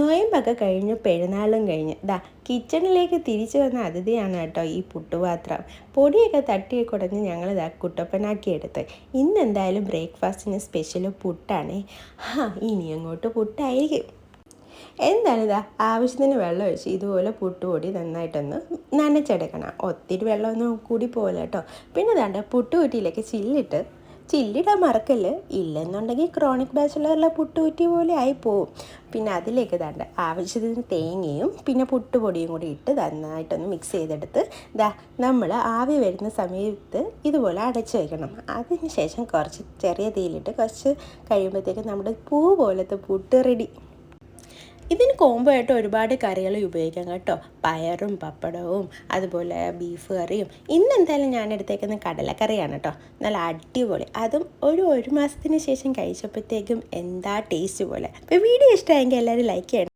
നൊയമ്പൊക്കെ കഴിഞ്ഞ് പെരുന്നാളും കഴിഞ്ഞ്. ദാ കിച്ചണിലേക്ക് തിരിച്ചു വന്ന അതിഥിയാണ് കേട്ടോ ഈ പുട്ടുപാത്രം. പൊടിയൊക്കെ തട്ടി കുടഞ്ഞ് ഞങ്ങൾ ദാ കുട്ടപ്പനാക്കി എടുത്ത്. ഇന്ന് എന്തായാലും ബ്രേക്ക്ഫാസ്റ്റിന് സ്പെഷ്യൽ പുട്ടാണേ. ഹാ ഇനി അങ്ങോട്ട് പുട്ടായിരിക്കും. എന്താണ് ഇതാ ആവശ്യത്തിന് വെള്ളം ഒഴിച്ച് ഇതുപോലെ പുട്ടുപൊടി നന്നായിട്ടൊന്ന് നനച്ചെടുക്കണം. ഒത്തിരി വെള്ളമൊന്നും കൂടി പോകല കേട്ടോ. പിന്നെ ദാണ്ട് പുട്ടുപൊടിയിലേക്ക് ചില്ലിട്ട് ചില്ലിടാൻ മറക്കല്ല് ഇല്ലെന്നുണ്ടെങ്കിൽ ക്രോണിക് ബാച്ചുലറിലെ പുട്ടുകുറ്റി പോലെ ആയി പോവും. പിന്നെ അതിലേക്ക് ദാണ്ട് ആവശ്യത്തിന് തേങ്ങയും പിന്നെ പുട്ടുപൊടിയും കൂടി ഇട്ട് നന്നായിട്ടൊന്ന് മിക്സ് ചെയ്തെടുത്ത് ദാ നമ്മൾ ആവി വരുന്ന സമയത്ത് ഇതുപോലെ അടച്ചു വയ്ക്കണം അതിന് ശേഷം കുറച്ച് ചെറിയ തീയിലിട്ട് കുറച്ച് കഴിയുമ്പോഴത്തേക്കും നമ്മുടെ പൂ പോലത്തെ പുട്ട് റെഡി ഇതിന് കോംബോ ആയിട്ട് ഒരുപാട് കറികൾ ഉപയോഗിക്കാം കേട്ടോ. പയറും പപ്പടവും അതുപോലെ ബീഫ് കറിയും. ഇന്ന് എന്തായാലും ഞാൻ എടുത്തേക്കുന്ന കടലക്കറിയാണ് കേട്ടോ. നല്ല അടിപൊളി. അതും ഒരു ഒരു മാസത്തിന് ശേഷം കഴിച്ചപ്പോഴത്തേക്കും എന്താ ടേസ്റ്റ് പോലെ. അപ്പോൾ വീഡിയോ ഇഷ്ടമായെങ്കിൽ എല്ലാവരും ലൈക്ക് ചെയ്യണം.